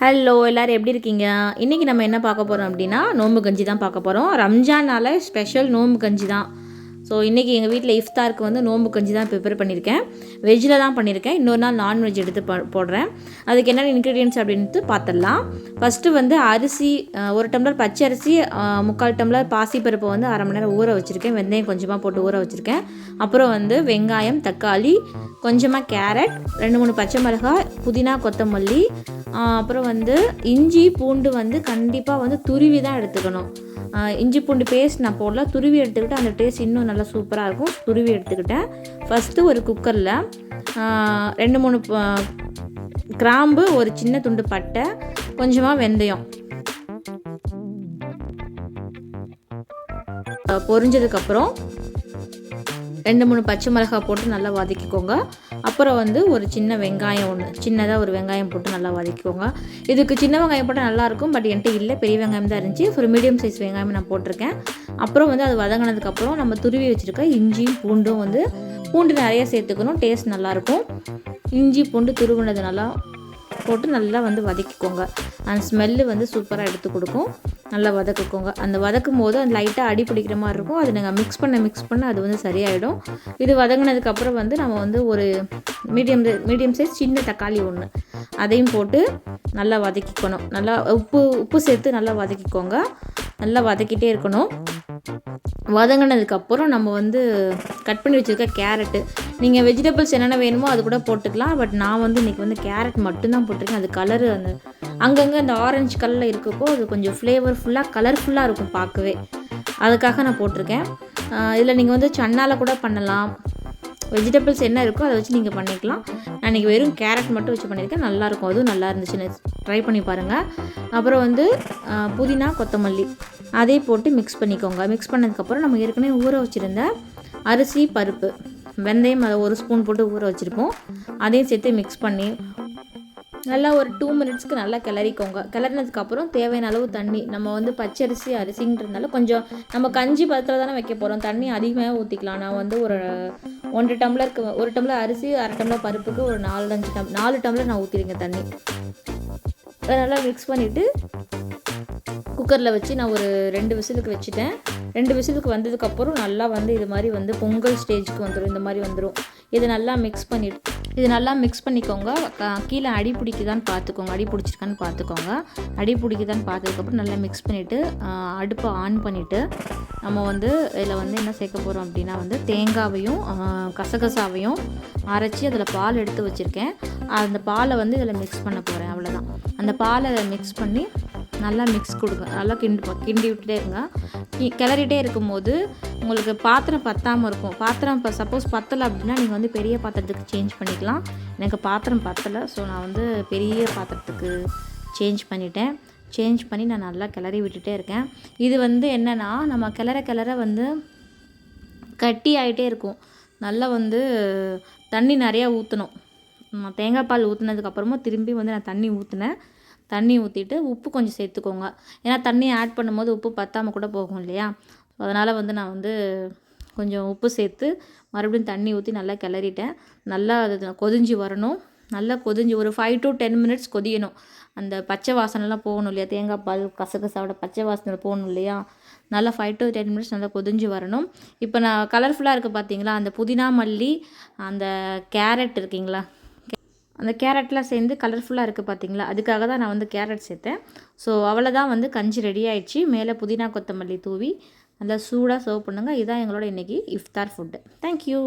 Hello எல்லோரும் எப்படி இருக்கீங்க? இன்றைக்கி நம்ம என்ன பார்க்க போகிறோம் அப்படின்னா நோம்பு கஞ்சி தான் பார்க்க போகிறோம் ரம்ஜானால ஸ்பெஷல் நோம்பு கஞ்சி தான். ஸோ இன்றைக்கி எங்கள் வீட்டில் இஃப்தாருக்கு வந்து நோம்பு கஞ்சி தான் ப்ரிப்பேர் பண்ணியிருக்கேன் வெஜ்ஜில் தான் பண்ணியிருக்கேன் இன்னொரு நாள் நான்வெஜ் எடுத்து ப போடுறேன். அதுக்கு என்னென்ன இன்க்ரீடியன்ஸ் அப்படின்ட்டு பார்த்துடலாம் ஃபஸ்ட்டு வந்து அரிசி ஒரு டம்ளர் பச்சை அரிசி முக்கால் டம்ளர் பாசிப்பருப்பை வந்து அரை மணி நேரம் ஊற வச்சுருக்கேன். வெந்தயம் கொஞ்சமாக போட்டு ஊற வச்சுருக்கேன். அப்புறம் வந்து வெங்காயம் தக்காளி கொஞ்சமாக கேரட் ரெண்டு மூணு பச்சை மிளகாய் புதினா கொத்தமல்லி அப்புறம் வந்து இஞ்சி பூண்டு வந்து கண்டிப்பாக வந்து துருவி தான் எடுத்துக்கணும். இஞ்சி பூண்டு பேஸ்ட் நான் போடல. துருவி எடுத்துக்கிட்டு அந்த டேஸ்ட் இன்னும் நல்லா சூப்பராக இருக்கும். துருவி எடுத்துக்கிட்டேன். ஃபஸ்ட்டு ஒரு குக்கரில் ரெண்டு மூணு ப- கிராம்பு ஒரு சின்ன துண்டு பட்டை கொஞ்சமாக வெந்தயம். பொரிஞ்சதுக்கப்புறம் ரெண்டு மூணு பச்சை மிளகாய் போட்டு நல்லா வதக்கிக்கோங்க. அப்புறம் வந்து ஒரு சின்ன வெங்காயம் ஒன்று சின்னதாக ஒரு வெங்காயம் போட்டு நல்லா வதக்கிக்கோங்க. இதுக்கு சின்ன வெங்காயம் போட்டால் நல்லாயிருக்கும் பட் என்கிட்ட இல்லை பெரிய வெங்காயம் தான் இருந்துச்சு. ஒரு மீடியம் சைஸ் வெங்காயம் நான் போட்டிருக்கேன். அப்புறம் வந்து அது வதங்கினதுக்கப்புறம் நம்ம துருவி வச்சுருக்க இஞ்சியும் பூண்டும் வந்து பூண்டு நிறைய சேர்த்துக்கணும் டேஸ்ட் நல்லாயிருக்கும் இஞ்சி பூண்டு துருவினது நல்லா போட்டு நல்லா வந்து வதக்கிக்கோங்க. அந்த ஸ்மெல்லு வந்து சூப்பராக எடுத்து கொடுக்கும். நல்லா வதக்கிக்கோங்க. அந்த வதக்கும் போது அந்த லைட்டாக அடி பிடிக்கிற மாதிரி இருக்கும். அது நாங்கள் மிக்ஸ் பண்ண மிக்ஸ் பண்ண அது வந்து சரியாயிடும். இது வதங்கினதுக்கப்புறம் வந்து நம்ம வந்து ஒரு மீடியம் மீடியம் சைஸ் சின்ன தக்காளி ஒன்று அதையும் போட்டு நல்லா வதக்கிக்கணும். நல்லா உப்பு உப்பு சேர்த்து நல்லா வதக்கிக்கோங்க. நல்லா வதக்கிட்டே இருக்கணும். வதங்கினதுக்கப்புறம் நம்ம வந்து கட் பண்ணி வச்சுருக்க கேரட்டு. நீங்கள் வெஜிடபிள்ஸ் என்னென்ன வேணுமோ அது கூட போட்டுக்கலாம். பட் நான் வந்து இன்றைக்கி வந்து கேரட் மட்டும்தான் போட்டிருக்கேன். அது கலரு அந்த அங்கங்கே அந்த ஆரஞ்சு கலரில் இருக்கப்போ அது கொஞ்சம் ஃப்ளேவர்ஃபுல்லாக கலர்ஃபுல்லாக இருக்கும் பார்க்கவே. அதுக்காக நான் போட்டிருக்கேன். இதில் நீங்கள் வந்து சன்னால கூட பண்ணலாம். வெஜிடபிள்ஸ் என்ன இருக்கோ அதை வச்சு நீங்கள் பண்ணிக்கலாம். நான் இன்றைக்கி வெறும் கேரட் மட்டும் வச்சு பண்ணியிருக்கேன். நல்லாயிருக்கும். அதுவும் நல்லா இருந்துச்சுன்னு ட்ரை பண்ணி பாருங்கள் அப்புறம் வந்து புதினா கொத்தமல்லி. அதே போட்டு மிக்ஸ் பண்ணிக்கோங்க. மிக்ஸ் பண்ணதுக்கப்புறம் நம்ம ஏற்கனவே ஊற வச்சுருந்த அரிசி பருப்பு வெந்தயம் அதை ஒரு ஸ்பூன் போட்டு ஊற வச்சுருப்போம். அதையும் சேர்த்து மிக்ஸ் பண்ணி நல்லா ஒரு டூ மினிட்ஸ்க்கு நல்லா கிளறிக்கோங்க. கிளறினதுக்கப்புறம் தேவையான அளவு தண்ணி. நம்ம வந்து பச்சரிசி அரிசின்றதுனால கொஞ்சம் நம்ம கஞ்சி பதத்தில் தானே வைக்க போகிறோம் தண்ணி அதிகமாக ஊற்றிக்கலாம் நான் வந்து ஒரு ஒன்றரை டம்ளருக்கு ஒரு டம்ளர் அரிசி அரை டம்ளர் பருப்புக்கு ஒரு நாலு அஞ்சு டம் நாலு டம்ளர் நான் ஊற்றிடுங்க தண்ணி. அதை நல்லா மிக்ஸ் பண்ணிவிட்டு குக்கரில் வச்சு நான் ஒரு ரெண்டு விசிலுக்கு வச்சுட்டேன். ரெண்டு விசிலுக்கு வந்ததுக்கப்புறம் நல்லா வந்து இது மாதிரி வந்து பொங்கல் ஸ்டேஜ்க்கு வந்துடும் இந்த மாதிரி வந்துடும் இது நல்லா மிக்ஸ் பண்ணிவிட்டு இது நல்லா மிக்ஸ் பண்ணிக்கோங்க. க- கீழே அடி பிடிக்குதான்னு பார்த்துக்கோங்க அடி பிடிச்சிருக்கான்னு பார்த்துக்கோங்க அடி பிடிக்குதான்னு பார்த்ததுக்கப்புறம் நல்லா மிக்ஸ் பண்ணிவிட்டு அடுப்பை ஆன் பண்ணிவிட்டு நம்ம வந்து இதில் வந்து என்ன சேர்க்க போகிறோம் அப்படின்னா வந்து தேங்காவையும் கசகசாவையும் அரைச்சி அதில் பால் எடுத்து வச்சுருக்கேன். அந்த பாலை வந்து இதில் மிக்ஸ் பண்ண போகிறேன் அவ்வளோதான் அந்த பாலை மிக்ஸ் பண்ணி நல்லா மிக்ஸ் கொடுங்க. நல்லா கிண்டி கிண்டி விட்டுட்டே இருங்க. கி- கிளறிட்டே இருக்கும்போது உங்களுக்கு பாத்திரம் பத்தாமல் இருக்கும். பாத்திரம் இப்போ சப்போஸ் பத்தலை அப்படின்னா நீங்கள் வந்து பெரிய பாத்திரத்துக்கு சேஞ்ச் பண்ணிக்கலாம். எனக்கு பாத்திரம் பத்தலை ஸோ நான் வந்து பெரிய பாத்திரத்துக்கு சேஞ்ச் பண்ணிட்டேன். சேஞ்ச் பண்ணி நான் நல்லா கிளறி விட்டுட்டே இருக்கேன். இது வந்து என்னென்னா நம்ம கிளற கிளற வந்து கட்டி ஆகிட்டே இருக்கும். நல்லா வந்து தண்ணி நிறையா ஊற்றணும் நான் தேங்காய் பால் ஊற்றுனதுக்கப்புறமா திரும்பி வந்து நான் தண்ணி ஊற்றினேன் தண்ணி ஊற்றிட்டு உப்பு கொஞ்சம் சேர்த்துக்கோங்க. ஏன்னா தண்ணி ஆட் பண்ணும்போது உப்பு பத்தாமல் கூட போகும் இல்லையா? அதனால் வந்து நான் வந்து கொஞ்சம் உப்பு சேர்த்து மறுபடியும் தண்ணி ஊற்றி நல்லா கிளறிட்டேன். நல்லா அது கொதிஞ்சு வரணும். நல்லா கொதிஞ்சு ஒரு ஃபைவ் டு டென் மினிட்ஸ் கொதியணும். அந்த பச்சை வாசனைலாம் போகணும் இல்லையா? தேங்காய் பால் கசகசாவோட பச்சை வாசனை போகணும் இல்லையா? நல்லா ஃபைவ் டு டென் மினிட்ஸ் நல்லா கொதிஞ்சு வரணும். இப்போ நான் கலர்ஃபுல்லாக இருக்குது பார்த்தீங்களா அந்த புதினா மல்லி அந்த கேரட் இருக்கீங்களா? அந்த கேரட்லாம் சேர்ந்து கலர்ஃபுல்லாக இருக்குது பார்த்தீங்களா அதுக்காக தான் நான் வந்து கேரட் சேர்த்தேன். ஸோ அவ்வளோதான் வந்து கஞ்சி ரெடி ஆயிடுச்சு. மேலே புதினா கொத்தமல்லி தூவி நல்லா சூடாக சர்வ் பண்ணுங்கள் இதுதான் எங்களோட இன்றைக்கி இஃப்தார் ஃபுட்டு தேங்க்யூ